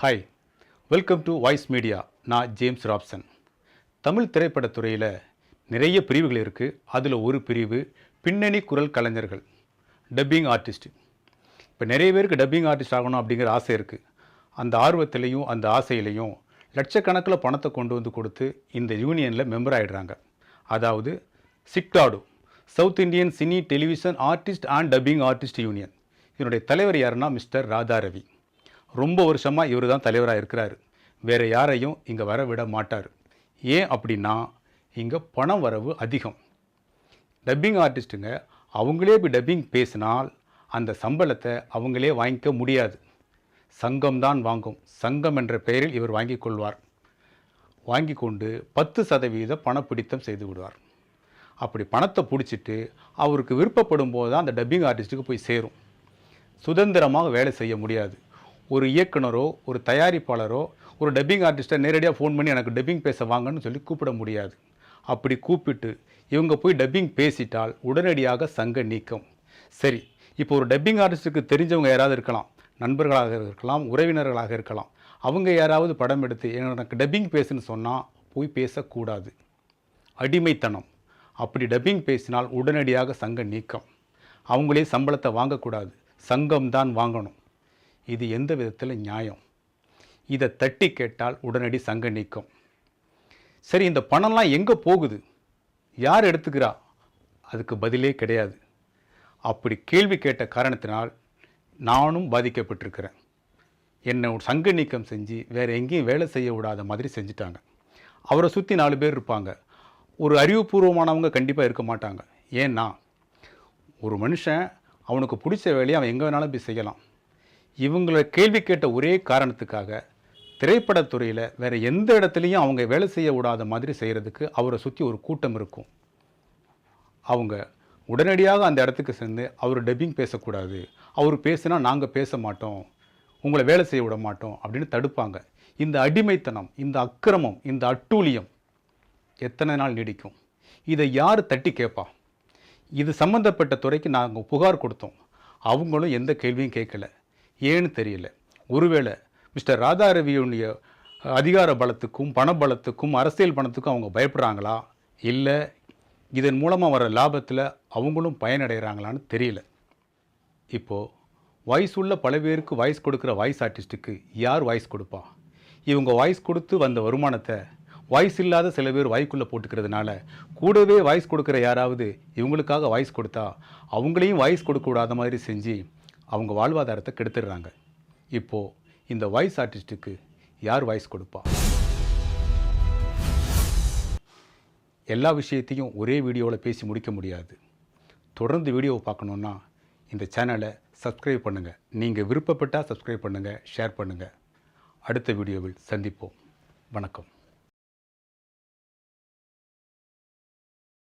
Hi welcome to voice media நான் James Robson Tamil திரைப்படத்துறையில் நிறைய பிரிவுகள் இருக்குது அதில் ஒரு பிரிவு பின்னணி குரல் கலைஞர்கள் டப்பிங் ஆர்டிஸ்ட் இப்போ நிறைய பேருக்கு டப்பிங் ஆர்டிஸ்ட் ஆகணும் அப்படிங்கிற ஆசை இருக்குது அந்த ஆர்வத்திலையும் அந்த ஆசையிலையும் லட்சக்கணக்கில் பணத்தை கொண்டு வந்து கொடுத்து இந்த யூனியனில் மெம்பர் ஆகிடுறாங்க அதாவது சிக்டாடு South Indian cine television artist and dubbing artist union இதனுடைய தலைவர் யாருன்னா மிஸ்டர் ராதாரவி. ரொம்ப வருஷமாக இவர் தான் தலைவராக இருக்கிறாரு. வேறு யாரையும் இங்கே வர விட மாட்டார். ஏன் அப்படின்னா இங்கே பணம் வரவு அதிகம். டப்பிங் ஆர்டிஸ்ட்டுங்க அவங்களே இப்போ டப்பிங் பேசினால் அந்த சம்பளத்தை அவங்களே வாங்கிக்க முடியாது. சங்கம் தான் வாங்கும். சங்கம் என்ற பெயரில் இவர் வாங்கி கொள்வார். வாங்கி கொண்டு பத்து சதவீத பணப்பிடித்தம் செய்து விடுவார். அப்படி பணத்தை பிடிச்சிட்டு அவருக்கு விருப்பப்படும் போது தான் அந்த டப்பிங் ஆர்டிஸ்ட்டுக்கு போய் சேரும். சுதந்திரமாக வேலை செய்ய முடியாது. ஒரு இயக்குனரோ ஒரு தயாரிப்பாளரோ ஒரு டப்பிங் ஆர்டிஸ்ட்டை நேரடியாக ஃபோன் பண்ணி எனக்கு டப்பிங் பேச வாங்கன்னு சொல்லி கூப்பிட முடியாது. அப்படி கூப்பிட்டு இவங்க போய் டப்பிங் பேசிட்டால் உடனடியாக சங்க நீக்கம். சரி இப்போ ஒரு டப்பிங் ஆர்டிஸ்ட்டுக்கு தெரிஞ்சவங்க யாராவது இருக்கலாம். நண்பர்களாக இருக்கலாம் உறவினர்களாக இருக்கலாம். அவங்க யாராவது படம் எடுத்து எனக்கு டப்பிங் பேசுன்னு சொன்னால் போய் பேசக்கூடாது. அடிமைத்தனம். அப்படி டப்பிங் பேசினால் உடனடியாக சங்க நீக்கம். அவங்களே சம்பளத்தை வாங்கக்கூடாது. சங்கம் தான் வாங்கணும். இது எந்த விதத்தில் நியாயம்? இதை தட்டி கேட்டால் உடனடி சங்க நீக்கம். சரி இந்த பணம்லாம் எங்கே போகுது? யார் எடுத்துக்கிறா? அதுக்கு பதிலே கிடையாது. அப்படி கேள்வி கேட்ட காரணத்தினால் நானும் பாதிக்கப்பட்டிருக்கிறேன். என்னை சங்க நீக்கம் செஞ்சு வேறு எங்கேயும் வேலை செய்ய விடாத மாதிரி செஞ்சுட்டாங்க. அவரை சுற்றி நாலு பேர் இருப்பாங்க. ஒரு அறிவுபூர்வமானவங்க கண்டிப்பாக இருக்க மாட்டாங்க. ஏன்னா ஒரு மனுஷன் அவனுக்கு பிடிச்ச வேலையை அவன் எங்கே வேணாலும் போய் செய்யலாம். இவங்களை கேள்வி கேட்ட ஒரே காரணத்துக்காக திரைப்படத்துறையில் வேறு எந்த இடத்துலையும் அவங்க வேலை செய்ய விடாத மாதிரி செய்கிறதுக்கு அவரை சுற்றி ஒரு கூட்டம் இருக்கும். அவங்க உடனடியாக அந்த இடத்துக்கு சென்று அவர் டப்பிங் பேசக்கூடாது அவர் பேசினா நாங்கள் பேச மாட்டோம் உங்களை வேலை செய்ய விட மாட்டோம் அப்படின்னு தடுப்பாங்க. இந்த அடிமைத்தனம் இந்த அக்கிரமம் இந்த அட்டூழியம் எத்தனை நாள் நீடிக்கும்? இதை யார் தட்டி கேட்பா இது சம்மந்தப்பட்ட துறைக்கு நாங்கள் புகார் கொடுத்தோம். அவங்களும் எந்த கேள்வியும் கேட்கல. ஏன்னு தெரியல. ஒருவேளை மிஸ்டர் ராதாரவியுடைய அதிகார பலத்துக்கும் பணபலத்துக்கும் அரசியல் பணத்துக்கும் அவங்க பயப்படுறாங்களா? இல்லை இதன் மூலமாக வர லாபத்தில் அவங்களும் பயனடைகிறாங்களான்னு தெரியல. இப்போது வாய்ஸ் உள்ள பல பேருக்கு வாய்ஸ் கொடுக்குற வாய்ஸ் ஆர்டிஸ்ட்டுக்கு யார் வாய்ஸ் கொடுப்பா? இவங்க வாய்ஸ் கொடுத்து வந்த வருமானத்தை வாய்ஸ் இல்லாத சில பேர் வாய்க்குள்ளே போட்டுக்கிறதுனால கூடவே வாய்ஸ் கொடுக்குற யாராவது இவங்களுக்காக வாய்ஸ் கொடுத்தா அவங்களையும் வாய்ஸ் கொடுக்கக்கூடாத மாதிரி செஞ்சு அவங்க வாழ்வாதாரத்தை கெடுத்துடுறாங்க. இப்போது இந்த வாய்ஸ் ஆர்டிஸ்ட்டுக்கு யார் வாய்ஸ் கொடுப்பா? எல்லா விஷயத்தையும் ஒரே வீடியோவில் பேசி முடிக்க முடியாது. தொடர்ந்து வீடியோவை பார்க்கணுன்னா இந்த சேனலை சப்ஸ்கிரைப் பண்ணுங்கள் நீங்கள் விருப்பப்பட்டால் சப்ஸ்கிரைப் பண்ணுங்கள் ஷேர் பண்ணுங்கள் அடுத்த வீடியோவில் சந்திப்போம். வணக்கம்.